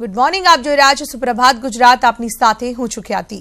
Good morning આપ જોઈ રહ્યા છો સુપ્રભાત ગુજરાત. આપની સાથે હું છું ખ્યાતિ.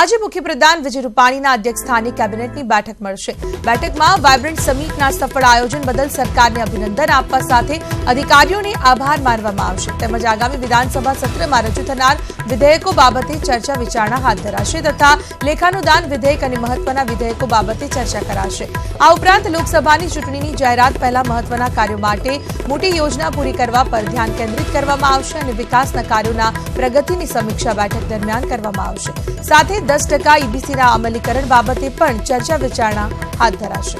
આજે મુખ્યપ્રધાન વિજય રૂપાણીના અધ્યક્ષ સ્થાને કેબિનેટની બેઠક મળશે. બેઠકમાં વાયબ્રન્ટ સમિટના સફળ આયોજન બદલ સરકારને અભિનંદન આપવા સાથે અધિકારીઓને આભાર માનવામાં આવશે. તેમજ આગામી વિધાનસભા સત્રમાં રજૂ થનાર વિધેયકો બાબતે ચર્ચા વિચારણા હાથ ધરાશે તથા લેખાનુદાન વિધેયક અને મહત્વના વિધેયકો બાબતે ચર્ચા કરાશે. આ ઉપરાંત લોકસભાની ચૂંટણીની જાહેરાત પહેલા મહત્વના કાર્યો માટે મોટી યોજના પૂરી કરવા પર ધ્યાન કેન્દ્રિત કરવામાં આવશે અને વિકાસના કાર્યોના પ્રગતિની સમીક્ષા બેઠક દરમિયાન કરવામાં આવશે. સાથે દસ ટકા ઈબીસીના અમલીકરણ બાબતે પણ ચર્ચા વિચારણા હાથ ધરાશે.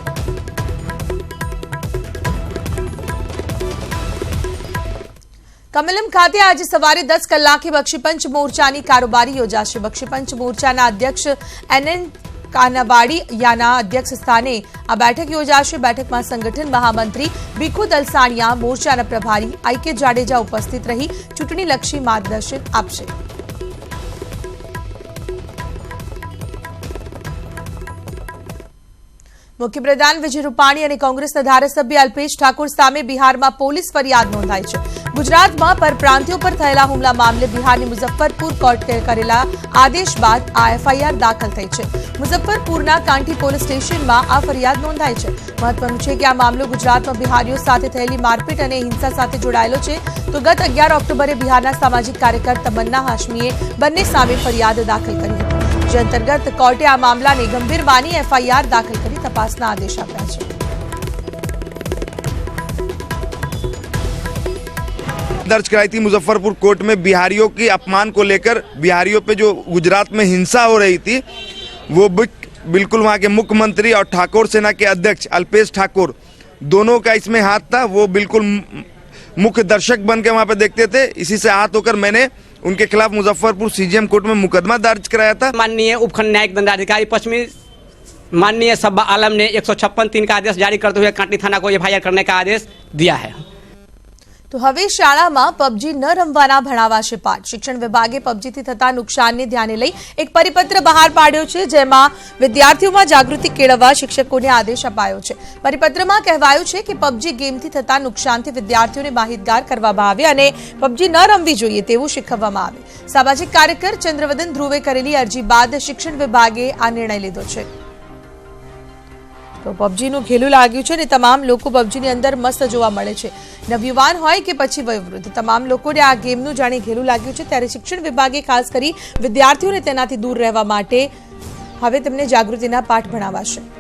કમલમ ખાતે આજે સવારે દસ કલાકે બક્ષીપંચ મોરચાની કારોબારી યોજાશે. બક્ષીપંચ મોરચાના અધ્યક્ષ એનએન કાનાવાડી યાના અધ્યક્ષ સ્થાને આ બેઠક યોજાશે. બેઠકમાં સંગઠન મહામંત્રી ભીખુ દલસાણિયા મોરચાના પ્રભારી આઈ કે જાડેજા ઉપસ્થિત રહી ચૂંટણીલક્ષી માર્ગદર્શન આપશે. મુખ્યપ્રધાન વિજય રૂપાણી અને કોંગ્રેસના ધારાસભ્ય અલ્પેશ ઠાકોર સામે બિહારમાં પોલીસ ફરિયાદ નોંધાઈ છે. ગુજરાતમાં પરપ્રાંતિઓ પર થયેલા હુમલા મામલે બિહારની મુઝફ્ફરપુર કોર્ટે કરેલા આદેશ બાદ આ એફઆઈઆર દાખલ થઈ છે. મુઝફ્ફરપુરના કાંઠી પોલીસ સ્ટેશનમાં આ ફરિયાદ નોંધાઈ છે. મહત્વનું છે કે આ મામલો ગુજરાતમાં બિહારીઓ સાથે થયેલી મારપીટ અને હિંસા સાથે જોડાયેલો છે. તો ગત અગિયાર ઓક્ટોબરે બિહારના સામાજિક કાર્યકર તમન્ના હાશમીએ બંને સામે ફરિયાદ દાખલ કરી હતી. જે અંતર્ગત કોર્ટે આ મામલાને ગંભીર માની એફઆઈઆર દાખલ કરી તપાસના આદેશ આપ્યા છે दर्ज कराई थी मुजफ्फरपुर कोर्ट में बिहारियों की अपमान को लेकर बिहारियों पे जो गुजरात में हिंसा हो रही थी वो बिक- बिल्कुल वहाँ के मुख्यमंत्री और ठाकुर सेना के अध्यक्ष अल्पेश ठाकुर दोनों का इसमें हाथ था वो बिल्कुल मु- मुख्य दर्शक बन के वहाँ पे देखते थे इसी से हाथ होकर मैंने उनके खिलाफ मुजफ्फरपुर सीजीएम कोर्ट में मुकदमा दर्ज कराया था। माननीय उपखंड न्यायिक दंडाधिकारी पश्चिमी माननीय सब्बा आलम ने एक सौ छप्पन तीन का आदेश जारी करते हुए कांटी थाना को एफआईआर करने का आदेश दिया है। તો હવે શાળામાં પબજી ન રમવાના ભણાવાશે પાઠ. શિક્ષણ વિભાગે પબજીથી થતા નુકસાનને ધ્યાને લઈ એક પરિપત્ર બહાર પાડ્યો છે, જેમાં વિદ્યાર્થીઓમાં જાગૃતિ કેળવવા શિક્ષકોને આદેશ અપાયો છે. પરિપત્રમાં કહેવાયું છે કે પબજી ગેમથી થતા નુકસાનથી વિદ્યાર્થીઓને માહિતગાર કરવામાં આવે અને પબજી ન રમવી જોઈએ તેવું શીખવવામાં આવે. સામાજિક કાર્યકર ચંદ્રવદન ધ્રુવે કરેલી અરજી બાદ શિક્ષણ વિભાગે આ નિર્ણય લીધો છે. તો પબજીનું ઘેલું લાગ્યું છે ને તમામ લોકો પબજીની અંદર મસ્ત જોવા મળે છે. નવયુવાન હોય કે પછી વયોવૃદ્ધ, તમામ લોકોને આ ગેમનું જાણે ઘેલું લાગ્યું છે. ત્યારે શિક્ષણ વિભાગે ખાસ કરી વિદ્યાર્થીઓને તેનાથી દૂર રહેવા માટે હવે તેમને જાગૃતિના પાઠ ભણાવાશે.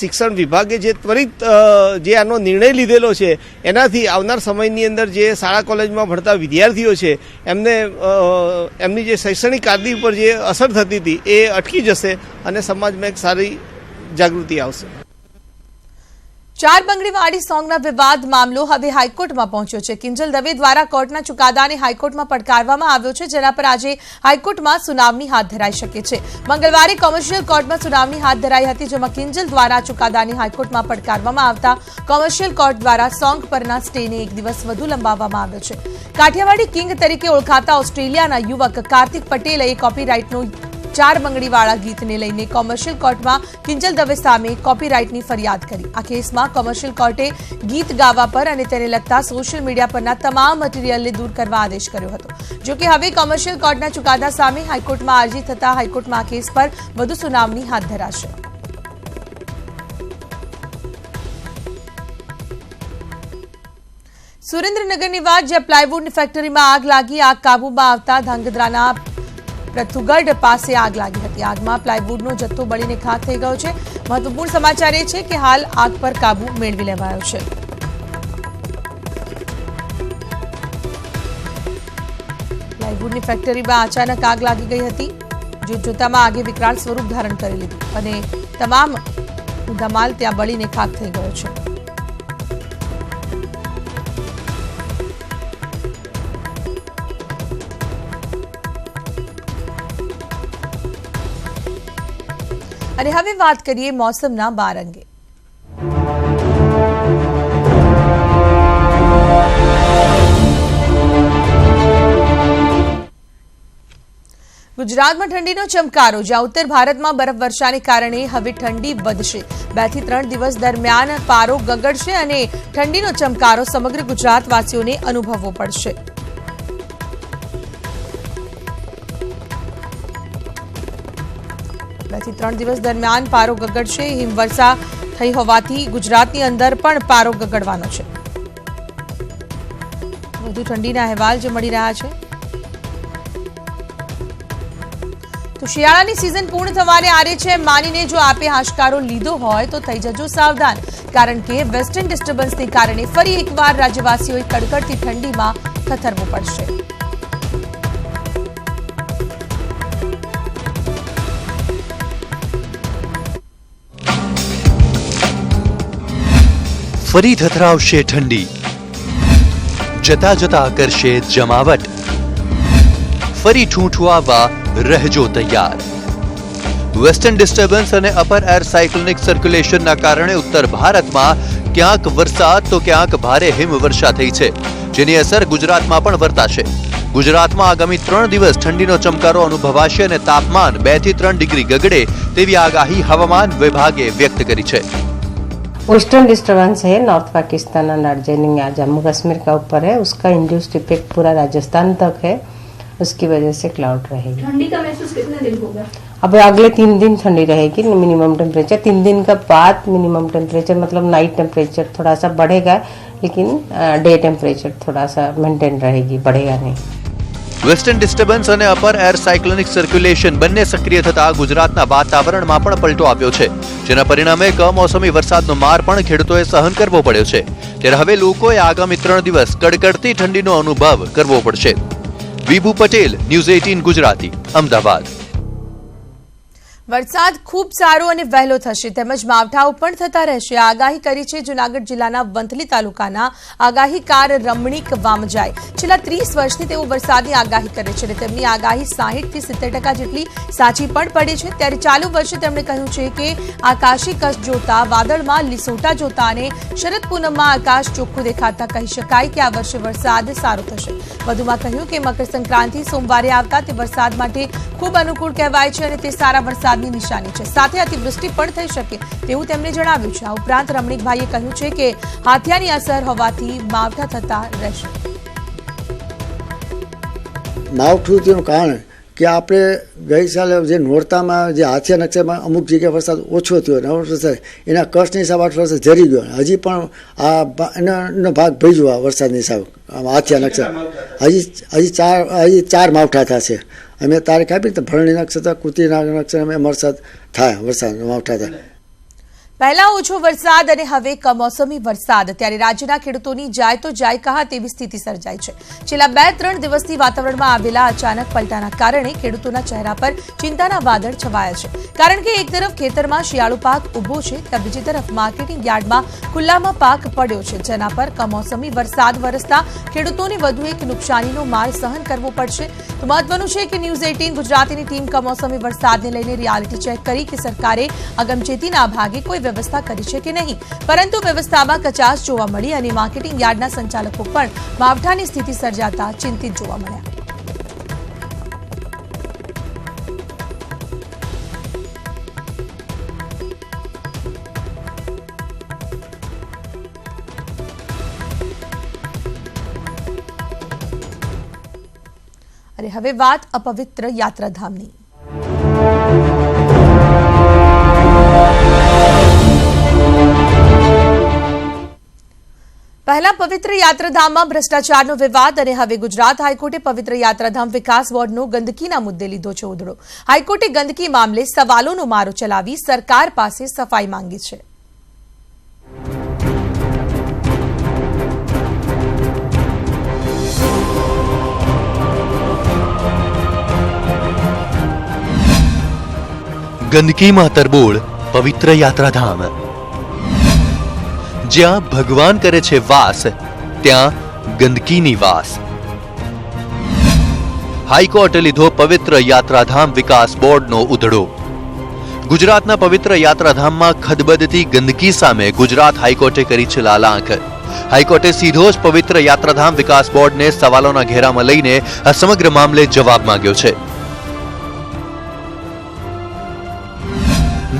શિક્ષણ વિભાગે જે ત્વરિત જે આનો નિર્ણય લીધેલો છે, એનાથી આવનાર સમયની અંદર જે શાળા કોલેજમાં ભણતા વિદ્યાર્થીઓ છે, એમને એમની જે શૈક્ષણિક કારદી ઉપર જે અસર થતી હતી એ અટકી જશે અને સમાજમાં એક સારી જાગૃતિ આવશે. ચાર બંગડીવાળી સોંગના વિવાદ મામલો હવે હાઈકોર્ટમાં પહોંચ્યો છે. કિંજલ દવે દ્વારા કોર્ટના ચુકાદાને હાઈકોર્ટમાં પડકારવામાં આવ્યો છે, જેના પર આજે હાઈકોર્ટમાં સુનાવણી હાથ ધરાઈ શકે છે. મંગળવારે કોમર્શિયલ કોર્ટમાં સુનાવણી હાથ ધરાઈ હતી, જેમાં કિંજલ દ્વારા ચુકાદાને હાઈકોર્ટમાં પડકારવામાં આવતા કોમર્શિયલ કોર્ટ દ્વારા સોંગ પરના સ્ટેને એક દિવસ વધુ લંબાવવામાં આવ્યો છે. કાઠિયાવાડી કિંગ તરીકે ઓળખાતા ઓસ્ટ્રેલિયાના યુવક કાર્તિક પટેલે કોપીરાઇટનું ચાર બંગડીવાળા ગીતને લઈને કોમર્શિયલ કોર્ટમાં કિંજલ દવે સામે કોપીરાઇટની ફરિયાદ કરી. આ કેસમાં કોમર્શિયલ કોર્ટે ગીત ગાવા પર અને તેને લગતા સોશિયલ મીડિયા પરના તમામ મટીરીયલને દૂર કરવા આદેશ કર્યો હતો. જો કે હવે કોમર્શિયલ કોર્ટના ચુકાદા સામે હાઈકોર્ટમાં અરજી થતા હાઈકોર્ટમાં આ કેસ પર વધુ સુનાવણી હાથ ધરાશે. સુરેન્દ્રનગરની વાત જ્યાં પ્લાયવુડની ફેક્ટરીમાં આગ લાગી, આગ કાબૂમાં આવતા ધાંગધ્રાના પ્રથુગઢ પાસે આગ લાગી હતી. આગમાં પ્લાયવુડનો જથ્થો બળીને ખાક થઈ ગયો છે. મહત્વપૂર્ણ સમાચાર એ છે કે હાલ આગ પર કાબુ મેળવી લેવાયો છે. પ્લાયવુડની ફેક્ટરીમાં અચાનક આગ લાગી ગઈ હતી. જો જોતામાં આગે વિકરાળ સ્વરૂપ ધારણ કરી લીધું અને તમામ ધમાલ ત્યાં બળીને ખાક થઈ ગયો છે. અને હવે વાત કરીએ મોસમના બાર અંગે. ગુજરાતમાં ઠંડીનો ચમકારો, જ્યાં ઉત્તર ભારતમાં બરફવર્ષાને કારણે હવે ઠંડી વધશે. બેથી ત્રણ દિવસ દરમિયાન પારો ગગડશે અને ઠંડીનો ચમકારો સમગ્ર ગુજરાતવાસીઓને અનુભવવો પડશે. બેથી ત્રણ દિવસ દરમિયાન પારો ગગડશે. હિમવર્ષા થઈ હોવાથી ગુજરાતની અંદર પણ પારો ગગડવાનો છે. વધુ ઠંડીના અહેવાલ જે મળી રહ્યા છે. તો શિયાળાની સિઝન પૂર્ણ થવાને આરે છે. માનીને જો આપે હાશકારો લીધો હોય તો થઈ જજો સાવધાન. કારણ કે વેસ્ટર્ન ડિસ્ટર્બન્સને કારણે ફરી એકવાર રાજ્યવાસીઓએ કડકડતી ઠંડીમાં થથરવું પડશે. ફરી ધથરાવશે ઠંડી. જતા જતા કરશે જમાવટ. ફરી ઠૂંઠવાવા રહેજો તૈયાર. વેસ્ટર્ન ડિસ્ટર્બન્સ અને અપર એર સાયક્લોનિક સર્ક્યુલેશનના કારણે ઉત્તર ભારતમાં ક્યાંક વરસાદ તો ક્યાંક ભારે હિમવર્ષા થઈ છે, જેની અસર ગુજરાતમાં પણ વર્તાશે. ગુજરાતમાં આગામી ત્રણ દિવસ ઠંડીનો ચમકારો અનુભવાશે અને તાપમાન બેથી ત્રણ ડિગ્રી ગગડે તેવી આગાહી હવામાન વિભાગે વ્યક્ત કરી છે. वेस्टर्न डिस्टर्बेंस है नॉर्थ पाकिस्तान और दार्जिलिंग या जम्मू कश्मीर का ऊपर है उसका इंड्यूस्ड इफ़ेक्ट पूरा राजस्थान तक है उसकी वजह से क्लाउड रहेगी। ठंडी का महसूस कितने दिन होगा? अब अगले तीन दिन ठंडी रहेगी मिनिमम टेम्परेचर तीन दिन का बाद मिनिमम टेम्परेचर मतलब नाइट टेम्परेचर थोड़ा सा बढ़ेगा लेकिन डे टेम्परेचर थोड़ा सा मेंटेन रहेगी बढ़ेगा नहीं। વેસ્ટર્ન ડિસ્ટર્બન્સ અને અપર એર સાયક્લોનિક સર્ક્યુલેશન બંને સક્રિય થતા ગુજરાતના વાતાવરણમાં પણ પલટો આવ્યો છે, જેના પરિણામે કમોસમી વરસાદનો માર પણ ખેડૂતોએ સહન કરવો પડ્યો છે. ત્યારે હવે લોકોએ આગામી ત્રણ દિવસ કડકડતી ઠંડીનો અનુભવ કરવો પડશે. Vibhu Patel, news eighteen Gujarati, Ahmedabad. વરસાદ ખૂબ સારો અને વહેલો થશે. તેમજ માવઠાઓ પણ થતા રહેશે. આગાહી કરી છે જૂનાગઢ જિલ્લાના વંથલી તાલુકાના આગાહીકાર રમણીક વામજાય છેલ્લા ત્રીસ વર્ષથી તેઓ વરસાદની આગાહી કરે છે અને તેમની આગાહી સાહીઠથી સિત્તેર ટકા જેટલી સાચી પણ પડે છે. ત્યારે ચાલુ વર્ષે તેમણે કહ્યું છે કે આકાશી કચ્છ જોતા, વાદળમાં લીસોટા જોતા અને શરદ પૂનમમાં આકાશ ચોખ્ખું દેખાતા કહી શકાય કે આ વર્ષે વરસાદ સારો થશે. વધુમાં કહ્યું કે મકર સંક્રાંતિ સોમવારે આવતા તે વરસાદ માટે ખૂબ અનુકૂળ કહેવાય છે અને તે સારા વરસાદની નિશાની છે. સાથે અતિવૃષ્ટિ પણ થઈ શકે તેવું તેમણે જણાવ્યું છે. આ ઉપરાંત રમણીકભાઈએ કહ્યું છે કે હાથિયાની અસર હોવાથી માવઠા થતા રહેશે. માવઠું કારણ કે આપણે ગઈ સાલે જે નોરતામાં જે હાથિયા નકશામાં અમુક જગ્યાએ વરસાદ ઓછો થયો અને વરસાદ એના કચ્છની હિસાબ આઠ વરસાદ જરી ગયો. હજી પણ આ એનો ભાગ ભજવા વરસાદની હિસાબ હાથિયા નકશા. હજી હજી ચાર હજી ચાર માવઠા થશે અમે તારીખ આપી તો ભરણી નક્ષત્ર કુતી નક્ષત્ર અમે વરસાદ થાય વરસાદ માવઠા થાય પહેલા ઓછો વરસાદ અને હવે કમોસમી વરસાદ. ત્યારે રાજ્યના ખેડૂતોની જાય તો જાય કહા તેવી સ્થિતિ સર્જાઈ છે. છેલ્લા બે ત્રણ દિવસથી વાતાવરણમાં આવેલા અચાનક પલટાના કારણે ખેડૂતોના ચહેરા પર ચિંતાના વાદળ છવાયા છે. કારણ કે એક તરફ ખેતરમાં શિયાળુ પાક ઊભો છે ત્યાં બીજી તરફ માર્કેટિંગ યાર્ડમાં ખુલ્લામાં પાક પડ્યો છે, જેના પર કમોસમી વરસાદ વરસતા ખેડૂતોને વધુ એક નુકસાનીનો માર સહન કરવો પડશે. તો મહત્વનું છે કે ન્યૂઝ એટીન ગુજરાતીની ટીમ કમોસમી વરસાદને લઈને રિયાલિટી ચેક કરી કે સરકારે અગમચેતીના ભાગે કોઈ વ્યવસ્થા કરી છે કે નહીં? પરંતુ વ્યવસ્થામાં કચાશ જોવા મળી અને માર્કેટિંગ યાર્ડના સંચાલકો પણ માવઠાની સ્થિતિ સર્જાતા ચિંતિત જોવા મળ્યા. અને હવે વાત અપવિત્ર યાત્રાધામની. પહેલા પવિત્ર યાત્રાધામમાં ભ્રષ્ટાચારનો વિવાદ અને હવે ગુજરાત હાઈકોર્ટે પવિત્ર યાત્રાધામ વિકાસ બોર્ડનો ગંદકીના મુદ્દે લીધો છે ઉધડો. હાઈકોર્ટે ગંદકી મામલે સવાલોનો મારો ચલાવી સરકાર પાસે સફાઈ માંગી છે. ગંદકીમાં તરબોળ પવિત્ર યાત્રાધામ. જ્યાં ભગવાન કરે છે વાસ, ત્યાં ગંદકીની વાસ. હાઈકોર્ટે લીધો પવિત્ર યાત્રાધામ વિકાસ બોર્ડનો ઉધડો. ગુજરાતના પવિત્ર યાત્રાધામમાં ખદબદતી ગંદકી સામે ગુજરાત હાઈકોર્ટે કરી છે લાલાંખ હાઈકોર્ટે સીધો જ પવિત્ર યાત્રાધામ વિકાસ બોર્ડને સવાલોના ઘેરામાં લઈને આ સમગ્ર મામલે જવાબ માંગ્યો છે.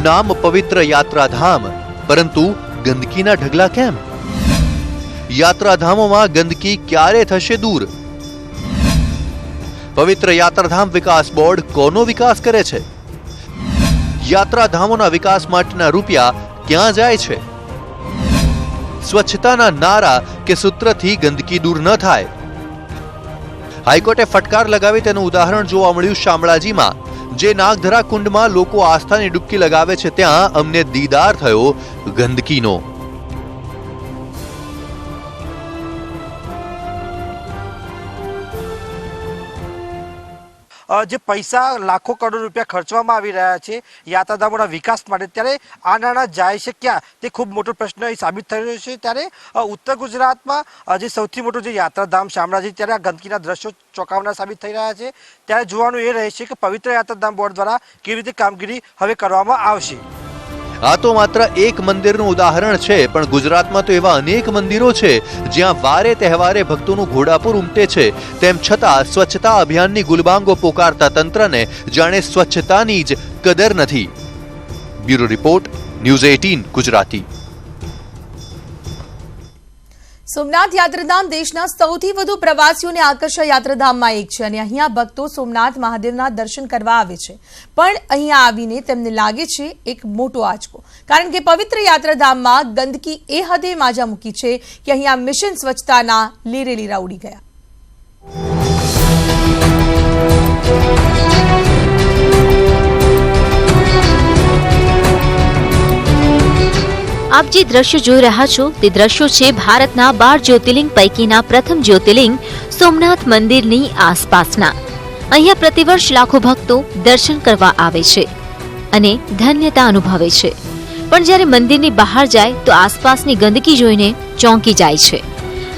નામ પવિત્ર યાત્રાધામ, પરંતુ ગંદકીના ઢગલા કેમ? યાત્રાધામોમાં ગંદકી ક્યારે થશે દૂર? પવિત્ર યાત્રાધામ વિકાસ બોર્ડ કોનો વિકાસ કરે છે? યાત્રાધામોના વિકાસ માટેના રૂપિયા ક્યાં જાય છે? સ્વચ્છતાના નારા કે સૂત્રથી ગંદકી દૂર ન થાય? હાઈકોર્ટે ફટકાર લગાવી તેનું ઉદાહરણ જોવા મળ્યું શામળાજીમાં. જે નાગધરા કુંડમાં લોકો આસ્થાની ડૂબકી લગાવે છે ત્યાં અમને દીદાર થયો ગંદકીનો. જે પૈસા લાખો કરોડ રૂપિયા ખર્ચવામાં આવી રહ્યા છે યાત્રાધામોના વિકાસ માટે, ત્યારે આ નાણાં જાય છે ક્યાં? તે ખૂબ મોટો પ્રશ્ન એ સાબિત થઈ રહ્યો છે. ત્યારે ઉત્તર ગુજરાતમાં જે સૌથી મોટું જે યાત્રાધામ શામળાજી, ત્યારે આ ગંદકીના દ્રશ્યો ચોંકાવનાર સાબિત થઈ રહ્યા છે. ત્યારે જોવાનું એ રહે છે કે પવિત્ર યાત્રાધામ બોર્ડ દ્વારા કેવી રીતે કામગીરી હવે કરવામાં આવશે. આ તો માત્ર એક મંદિરનું ઉદાહરણ છે, પણ ગુજરાતમાં તો એવા અનેક મંદિરો છે, જ્યાં વારે તહેવારે ભક્તોનું ઘોડાપુર ઉમટે છે. તેમ છતાં સ્વચ્છતા અભિયાનની ગુલબાંગો પોકારતા તંત્રને જાણે સ્વચ્છતાની જ કદર નથી. Bureau report, news eighteen Gujarati. Somnath યાત્રાધામ દેશના સૌથી વધુ પ્રવાસીઓને આકર્ષક યાત્રાધામમાં એક છે અને અહીંયા ભક્તો સોમનાથ મહાદેવના દર્શન કરવા આવે છે. પણ અહીંયા આવીને તેમને લાગે છે એક મોટો આંચકો. કારણ કે પવિત્ર યાત્રાધામમાં ગંદકી એ હદે માજા મૂકી છે કે અહીંયા મિશન સ્વચ્છતાના લીરેલીરા ઉડી ગયા. આપ જે દ્રશ્યો જોઈ રહ્યા છો, તે દ્રશ્યો છે ભારતના બાર જ્યોતિર્લિંગ પૈકીના પ્રથમ જ્યોતિર્લિંગ સોમનાથ મંદિરની આસપાસના. અહીંયા પ્રતિવર્ષ લાખો ભક્તો દર્શન કરવા આવે છે અને ધન્યતા અનુભવે છે. પણ જ્યારે મંદિરની બહાર જાય, તો આસપાસની ગંદકી જોઈને ચોંકી જાય છે.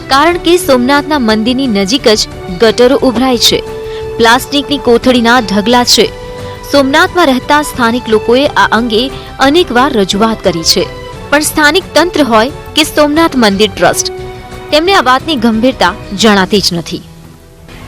કારણ કે સોમનાથના મંદિરની નજીક જ ગટરો ઉભરાય છે. પ્લાસ્ટિકની કોથળીના ઢગલા છે. સોમનાથમાં રહેતા સ્થાનિક લોકોએ આ અંગે અનેકવાર રજૂઆત કરી છે. પણ સ્થાનિક તંત્ર હોય કે સોમનાથ મંદિર ટ્રસ્ટ, તેમને આ વાતની ગંભીરતા જણાતી જ નથી.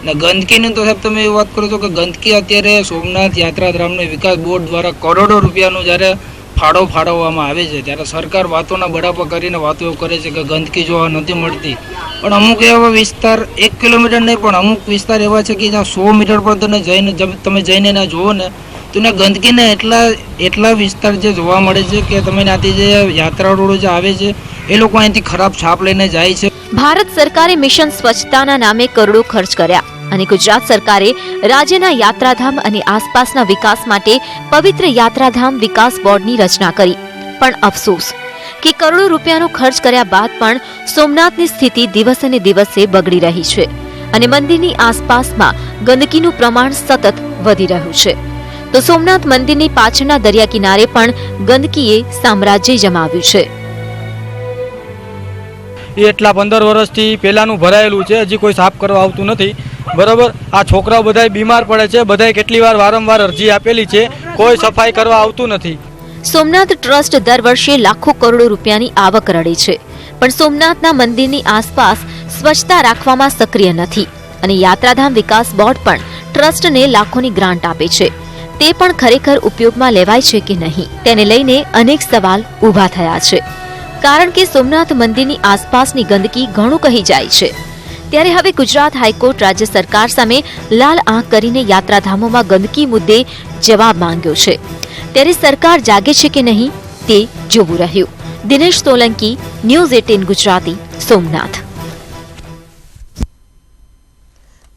ને ગંદકીની તો સાહેબ તમે એ વાત કરો છો કે ગંદકી અત્યારે સોમનાથ યાત્રાધામનો વિકાસ બોર્ડ દ્વારા કરોડો રૂપિયાનો જ્યારે ફાળો ફાળવવામાં આવે છે, ત્યારે સરકાર વાતોના બડાપા કરીને વાતો કરે છે કે ગંદકી જોવા નથી મળતી. પણ અમુક એવા વિસ્તાર, એક કિલોમીટર નહીં પણ અમુક વિસ્તાર એવા છે કે જ્યાં સો મીટર પર તમે જઈને તમે જઈને ના જુઓ ને તો ને ગંદકીને એટલા એટલા વિસ્તાર જે જોવા મળે છે કે તમે ત્યાંથી જે યાત્રાળુઓ જે આવે છે, એ લોકો અહીંથી ખરાબ છાપ લઈને જાય છે. ભારત સરકારે મિશન સ્વચ્છતાના નામે કરોડો ખર્ચ કર્યા અને ગુજરાત સરકારે રાજ્યના યાત્રાધામ અને આસપાસના વિકાસ માટે પવિત્ર યાત્રાધામ વિકાસ બોર્ડની રચના કરી. પણ અફસોસ કે કરોડો રૂપિયાનો ખર્ચ કર્યા બાદ પણ સોમનાથની સ્થિતિ દિવસે ને દિવસે બગડી રહી છે અને મંદિરની આસપાસમાં ગંદકીનું પ્રમાણ સતત વધી રહ્યું છે. તો સોમનાથ મંદિરની પાછળના દરિયા કિનારે પણ ગંદકીએ સામ્રાજ્ય જમાવ્યું છે. એ એટલા પંદર વર્ષથી પહેલાંનું ભરાયેલું છે હજી કોઈ સાફ કરવા આવતું નથી. બરોબર? આ છોકરાઓ બધાય બીમાર પડે છે બધાય કેટલી વાર વારંવાર અરજી આપેલી છે કોઈ સફાઈ કરવા આવતું નથી. સોમનાથ ટ્રસ્ટ દર વર્ષે લાખો કરોડો રૂપિયાની આવક રડે છે. પણ સોમનાથના મંદિરની આસપાસ સ્વચ્છતા રાખવામાં સક્રિય નથી. અને યાત્રાધામ વિકાસ બોર્ડ પણ ટ્રસ્ટને લાખોની ગ્રાન્ટ આપે છે. તે પણ ખરેખર ઉપયોગમાં લેવાય છે કે નહીં? તેને લઈને અનેક સવાલ ઊભા થયા છે. કારણ કે સોમનાથ મંદિરની આસપાસની ગંદકી ઘણું કહી જાય છે. ત્યારે હવે ગુજરાત હાઈકોર્ટ રાજ્ય સરકાર સામે લાલ આંખ કરીને યાત્રાધામોમાં ગંદકી મુદ્દે જવાબ માંગ્યો છે. ત્યારે સરકાર જાગે છે કે નહીં તે જોવું રહ્યું. Dinesh Solanki, news eighteen Gujarati, Somnath.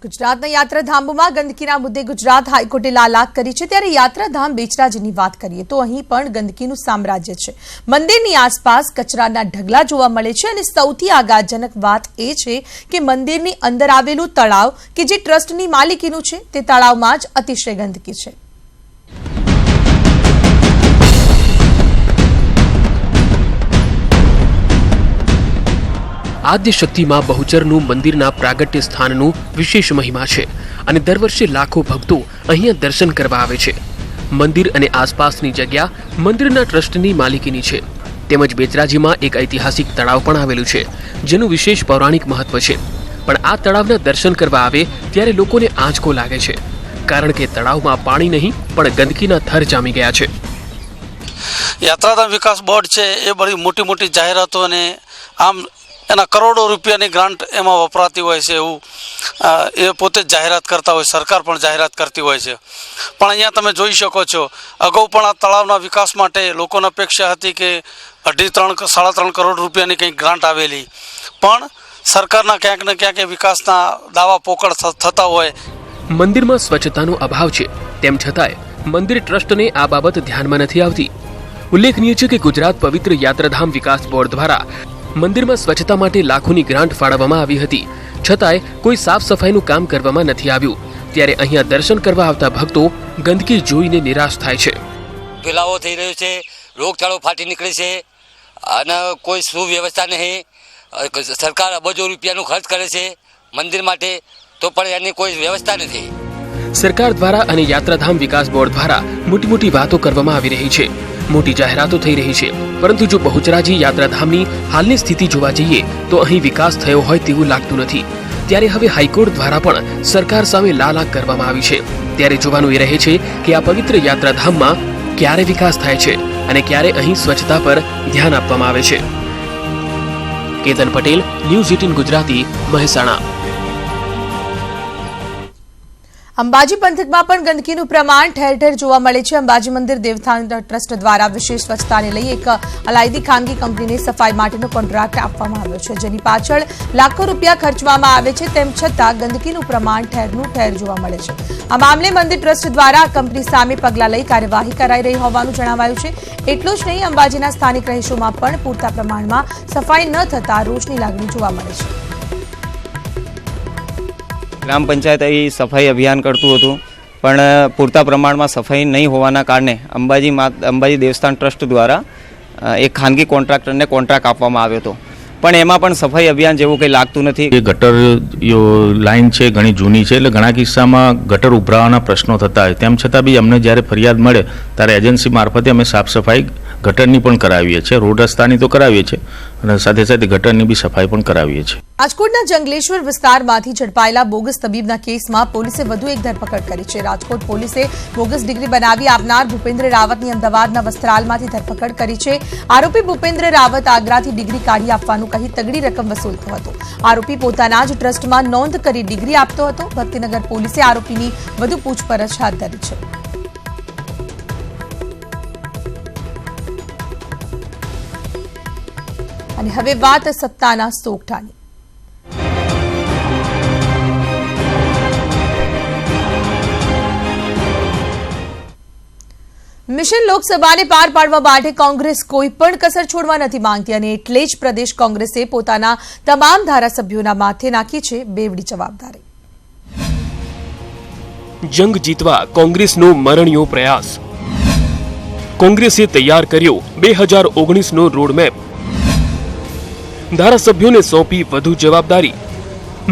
ગુજરાતના યાત્રાધામોમાં ગંદકીના મુદ્દે ગુજરાત હાઈકોર્ટે લાલાક કરી છે. ત્યારે યાત્રાધામ બેચરાજીની વાત કરીએ તો અહીં પણ ગંદકીનું સામ્રાજ્ય છે. મંદિરની આસપાસ કચરાના ઢગલા જોવા મળે છે અને સૌથી આઘાતજનક વાત એ છે કે મંદિરની અંદર આવેલું તળાવ કે જે ટ્રસ્ટની માલિકીનું છે તે તળાવમાં જ અતિશય ગંદકી છે. આદ્ય શક્તિમાં બહુચરનું મંદિરના પ્રાગટ્ય સ્થાનનું વિશેષ મહિમા છે અને દર વર્ષે લાખો ભક્તો અહીંયા દર્શન કરવા આવે છે. મંદિર અને આસપાસની જગ્યા મંદિરના ટ્રસ્ટની માલિકીની છે. તેમજ બેચરાજીમાં એક ઐતિહાસિક તળાવ પણ આવેલું છે, જેનું વિશેષ પૌરાણિક મહત્વ છે. પણ આ તળાવના દર્શન કરવા આવે ત્યારે લોકોને આંચકો લાગે છે, કારણ કે તળાવમાં પાણી નહીં, પણ ગંદકીના થર જામી ગયા છે. યાત્રાધામ વિકાસ બોર્ડ છે, એ બધી મોટી મોટી જાહેરાતો અને આમ એના કરોડો રૂપિયાની ગ્રાન્ટ એમાં વપરાતી હોય છે એવું એ પોતે જ જાહેરાત કરતા હોય સરકાર પણ જાહેરાત કરતી હોય છે. પણ અહીંયા તમે જોઈ શકો છો, અગાઉ પણ આ તળાવના વિકાસ માટે લોકોને અપેક્ષા હતી કે અઢી ત્રણ સાડા ત્રણ કરોડ રૂપિયાની કંઈક ગ્રાન્ટ આવેલી. પણ સરકારના ક્યાંક ને ક્યાંક વિકાસના દાવા પોકળ થતા હોય. મંદિરમાં સ્વચ્છતાનો અભાવ છે. તેમ છતાંય મંદિર ટ્રસ્ટને આ બાબત ધ્યાનમાં નથી આવતી. ઉલ્લેખનીય છે કે ગુજરાત પવિત્ર યાત્રાધામ વિકાસ બોર્ડ દ્વારા મંદિરમાં સ્વચ્છતા માટે લાખોની ગ્રાન્ટ ફાળવવામાં આવી હતી. છતાંય કોઈ સાફ સફાઈનું કામ કરવામાં નથી આવ્યું. ત્યારે અહીંયા દર્શન કરવા આવતા ભક્તો ગંદકી જોઈને નિરાશ થાય છે. ફેલાવો થઈ રહ્યો છે રોગચાળો ફાટી નીકળે છે અને કોઈ સુવ્યવસ્થા નહીં. સરકાર અબજો રૂપિયાનો ખર્ચ કરે છે મંદિર માટે તો પણ એની કોઈ વ્યવસ્થા નથી. સરકાર દ્વારા અને યાત્રાધામ વિકાસ બોર્ડ દ્વારા મોટી મોટી વાતો કરવામાં આવી રહી છે. મોટી જાહેરાતો થઈ રહી છે. પરંતુ જો બહુચરાજી યાત્રાધામની હાલની સ્થિતિ જોવા જઈએ, તો અહીં વિકાસ થયો હોય તેવું લાગતું નથી. ત્યારે હવે હાઈકોર્ટ દ્વારા પણ સરકાર સામે લાલાક કરવામાં આવી છે. ત્યારે જોવાનું એ રહે છે કે આ પવિત્ર યાત્રાધામમાં ક્યારે વિકાસ થાય છે અને ક્યારે અહીં સ્વચ્છતા પર ધ્યાન આપવામાં આવે છે. Ketan Patel, news eighteen Gujarati, Mehsana. Ambaji પંથકમાં પણ ગંદકીનું પ્રમાણ ઠેર ઠેર જોવા મળે છે. અંબાજી મંદિર દેવસ્થાન ટ્રસ્ટ દ્વારા વિશેષ સ્વચ્છતાને લઈ એક અલાયદી ખાનગી કંપનીને સફાઈ માટેનો કોન્ટ્રાક્ટ આપવામાં આવ્યો છે. જેની પાછળ લાખો રૂપિયા ખર્ચવામાં આવે છે. તેમ છતાં ગંદકીનું પ્રમાણ ઠેરનું ઠેર જોવા મળે છે. આ મામલે મંદિર ટ્રસ્ટ દ્વારા કંપની સામે પગલાં લઈ કાર્યવાહી કરાઈ રહી હોવાનું જણાવાયું છે. એટલું જ નહીં, અંબાજીના સ્થાનિક રહીશોમાં પણ પૂરતા પ્રમાણમાં સફાઈ ન થતા રોષની લાગણી જોવા મળે છે. ગ્રામ પંચાયત અહીં સફાઈ અભિયાન કરતું હતું, પણ પૂરતા પ્રમાણમાં સફાઈ નહીં હોવાના કારણે અંબાજી મા, અંબાજી દેવસ્થાન ટ્રસ્ટ દ્વારા એક ખાનગી કોન્ટ્રાક્ટરને કોન્ટ્રાક્ટ આપવામાં આવ્યો હતો. પણ એમાં પણ સફાઈ અભિયાન જેવું કંઈ લાગતું નથી. એ ગટર યો લાઈન છે, ઘણી જૂની છે, એટલે ઘણા કિસ્સામાં ગટર ઉભરાવાના પ્રશ્નો થતા હોય. તેમ છતાં બી અમને જ્યારે ફરિયાદ મળે, ત્યારે એજન્સી મારફતે અમે સાફ સફાઈ ગટરની પણ કરાવીએ છીએ, રોડ રસ્તાની તો કરાવીએ છીએ, અને સાથે સાથે ગટરની બી સફાઈ પણ કરાવીએ છીએ. રાજકોટના જંગલેશ્વર વિસ્તારમાંથી ઝડપાયેલા બોગસ તબીબના કેસમાં પોલીસે વધુ એક ધરપકડ કરી છે. રાજકોટ પોલીસે બોગસ ડિગ્રી બનાવી આપનાર ભૂપેન્દ્ર રાવતની અમદાવાદના વસ્ત્રાલમાંથી ધરપકડ કરી છે. આરોપી ભૂપેન્દ્ર રાવત આગ્રાથી ડિગ્રી કાઢી આપવાનું કહી તગડી રકમ વસૂલતો હતો. આરોપી પોતાના જ ટ્રસ્ટમાં નોંધ કરી ડિગ્રી આપતો હતો. ભક્તિનગર પોલીસે આરોપીની વધુ પૂછપરછ હાથ ધરી છે. અને હવે વાત સત્તાના સોગઠાની મિશન લોકસભાને પાર પાડવા માટે કોંગ્રેસ કોઈ પણ કસર છોડવા નથી માંગતી અને એટલે જ પ્રદેશ કોંગ્રેસે પોતાના તમામ ધારાસભ્યોના માથે નાખી છે બેવડી જવાબદારી. જંગ જીતવા કોંગ્રેસનો મરણીયો પ્રયાસ. કોંગ્રેસે તૈયાર કર્યો બે હજાર ઓગણીસનો રોડમેપ ધારાસભ્યોને સોંપી વધુ જવાબદારી.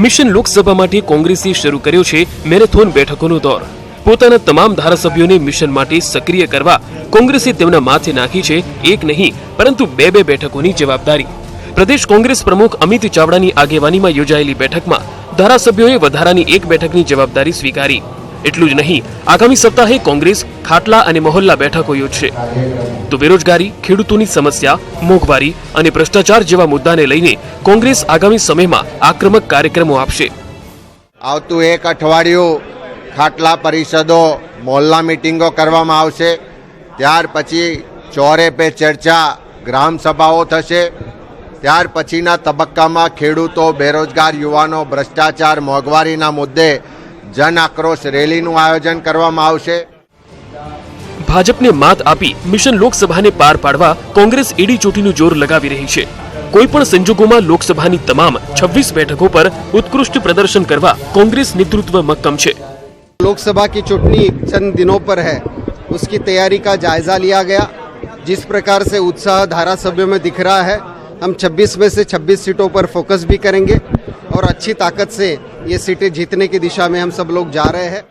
મિશન લોકસભા માટે કોંગ્રેસે શરૂ કર્યો છે મેરેથોન બેઠકોનો દોર. પોતાના તમામ ધારાસભ્યોને મિશન માટે સક્રિય કરવા કોંગ્રેસે તેમના માથે નાખી છે એક નહીં, પરંતુ બે બે બેઠકોની જવાબદારી. પ્રદેશ કોંગ્રેસ પ્રમુખ અમિત ચાવડાની આગેવાનીમાં યોજાયેલી બેઠકમાં ધારાસભ્યોએ વધારાની એક બેઠકની જવાબદારી સ્વીકારી. એટલું જ નહીં, આગામી સપ્તાહે કોંગ્રેસ, ખાટલા અને મહોલ્લા બેઠકો યોજશે. તો બેરોજગારી, ખેડૂતોની સમસ્યા, મોંઘવારી અને ભ્રષ્ટાચાર જેવા મુદ્દાને લઈને કોંગ્રેસ આગામી સમયમાં આક્રમક કાર્યક્રમો આપશે. આવતું એક અઠવાડિયું ખાટલા પરિષદો, મોહલ્લા મિટિંગો કરવામાં આવશે. ત્યાર પછી ચોરે પે ચર્ચા ગ્રામ સભાઓ થશે. ત્યાર પછીના તબક્કામાં ખેડૂતો, બેરોજગાર યુવાનો, ભ્રષ્ટાચાર, મોંઘવારીના મુદ્દે જન આક્રોશ રેલીનું આયોજન કરવામાં આવશે ભાજપને માત આપી મિશન લોકસભાને પાર પાડવા કોંગ્રેસ એડી ચોટીનું જોર લગાવી રહી છે કોઈ પણ સંજોગોમાં લોકસભાની તમામ 26 બેઠકો પર ઉત્કૃષ્ટ પ્રદર્શન કરવા કોંગ્રેસ નેતૃત્વ મક્કમ છે लोकसभा की चुटनी चंद दिनों पर है उसकी तैयारी का जायजा लिया गया जिस प्रकार से उत्साह धारासभ्यों में दिख रहा है हम 26 में से 26 सीटों पर फोकस भी करेंगे और अच्छी ताकत से ये सीटें जीतने की दिशा में हम सब लोग जा रहे हैं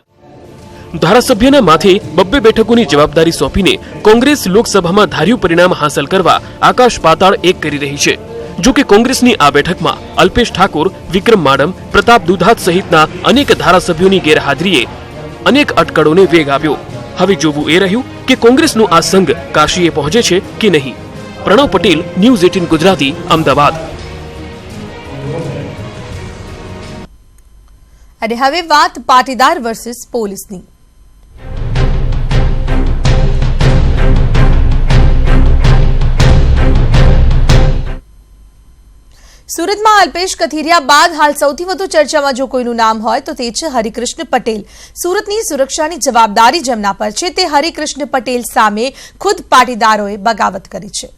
ધારાસભ્યના માથે બબ્બે બેઠકોની જવાબદારી સોંપીને કોંગ્રેસ લોકસભામાં ધાર્યું પરિણામ હાંસલ કરવા આકાશ પાતાળ એક કરી રહી છે જો કે કોંગ્રેસની આ બેઠકમાં અલ્પેશ ઠાકોર વિક્રમ માડમ પ્રતાપ દુધાત સહિતના અનેક ધારાસભ્યોની ગેરહાજરીએ અનેક અટકળોને વેગ આપ્યો હવે જોવું એ રહ્યું કે કોંગ્રેસનું આ સંઘ કાશીએ પહોંચે છે કે નહીં પ્રણવ પટેલ ન્યૂઝ એટીન ગુજરાતી અમદાવાદ અને હવે વાત પાટીદાર વર્સિસ પોલીસની સુરતમાં અલ્પેશ કથિરિયા બાદ હાલ સૌથી વધુ ચર્ચામાં જો કોઈનું નામ હોય તો તે છે હરિકૃષ્ણ પટેલ. સુરતની સુરક્ષાની જવાબદારી જેમના પર છે તે હરિકૃષ્ણ પટેલ સામે ખુદ પાટીદારોએ બગાવત કરી છે.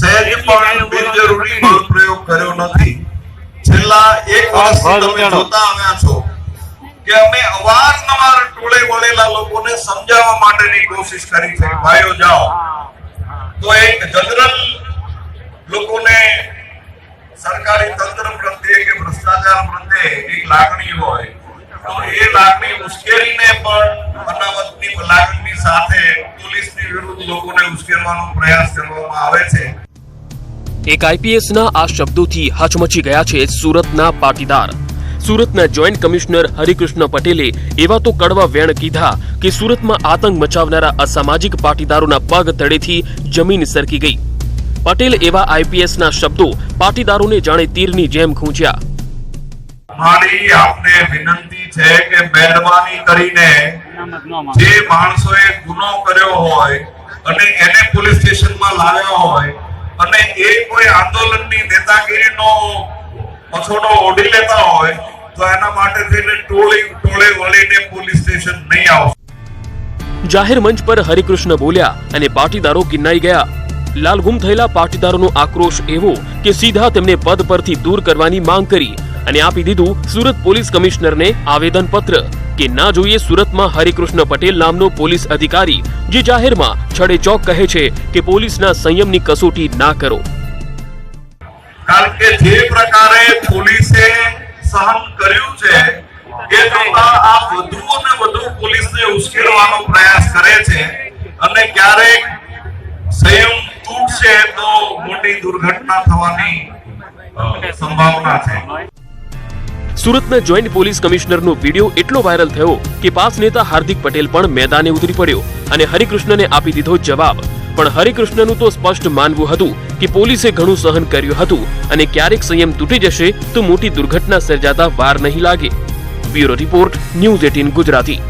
સહેજ પણ બિનજરૂરી પ્રયોગ કર્યો નથી. છેલ્લા એક વર્ષથી તમે જોતા આવ્યા છો કે અમે અવારનવાર ટોળે વળેલા લોકોને સમજાવવા માટેની કોશિશ કરી છે. ભાઈઓ જાઓ. તો એક જનરલ લોકોને સરકારી તંત્ર પ્રત્યે કે ભ્રષ્ટાચાર પ્રત્યે એક લાગણી હોય તો એ લાગણી ઉશ્કેરીને પણ અનામતની લાગણીની સાથે પોલીસની વિરુદ્ધ લોકોને ઉશ્કેરવાનો પ્રયાસ કરવામાં આવે છે. એક આઈપીએસના આ શબ્દોથી હચમચી ગયા છે સુરતના પાટીદાર. સુરતના જોઈન્ટ કમિશનર હરિકૃષ્ણ પટેલે એવા તો કડવા વેણ કીધા કે સુરતમાં આતંક મચાવનારા અસામાજિક પાટીદારોના પગ તળેથી જમીન સરકી ગઈ. પટેલ એવા આઈપીએસના શબ્દો પાટીદારોને જાણે તીરની જેમ ખૂંચ્યા. મારી આપને વિનંતી છે કે મહેરબાની કરીને જે માણસોએ ગુનો કર્યો હોય અને એને પોલીસ સ્ટેશનમાં લાવ્યો હોય અને એ કોઈ આંદોલનની નેતાગીરીનો પછોડો ઓઢી લેતા હોય, તો એના માટે થઈને ટોળી ટોળે વળીને પોલીસ સ્ટેશન નહીં આવશે. જાહેર મંચ પર હરિકૃષ્ણ બોલ્યા અને પાટીદારો કિન્નાઈ ગયા. લાલગુમ થયેલા પાટીદારોનો આક્રોશ એવો કે સીધા તેમને પદ પરથી દૂર કરવાની માંગ કરી અને આપી દીધું સુરત પોલીસ કમિશનરને આવેદન પત્ર કે ના જોઈએ સુરતમાં હરિકૃષ્ણ પટેલ નામનો પોલીસ અધિકારી, જે જાહેરમાં છડે ચોક કહે છે કે પોલીસના સંયમની કસોટી ના કરો. કારણ કે જે પ્રકારે પોલીસે સહન કર્યું છે, એ જોતા આ વધુ અને વધુ પોલીસને ઉશ્કેરવાનો પ્રયાસ કરે છે અને ક્યારેક સંયમ તૂટશે તો મોટી દુર્ઘટના થવાની સંભાવના છે. સુરતના જોઈન્ટ પોલીસ કમિશનરનો વીડિયો એટલો વાયરલ થયો કે પાસ નેતા હાર્દિક પટેલ પણ મેદાને ઉતરી પડ્યો અને હરિકૃષ્ણને આપી દીધો જવાબ. પણ હરિકૃષ્ણનું તો સ્પષ્ટ માનવું હતું કે પોલીસે ઘણું સહન કર્યું હતું અને ક્યારેક સંયમ તૂટી જશે તો મોટી દુર્ઘટના સર્જાતા વાર નહીં લાગે. Bureau report news eighteen Gujarati.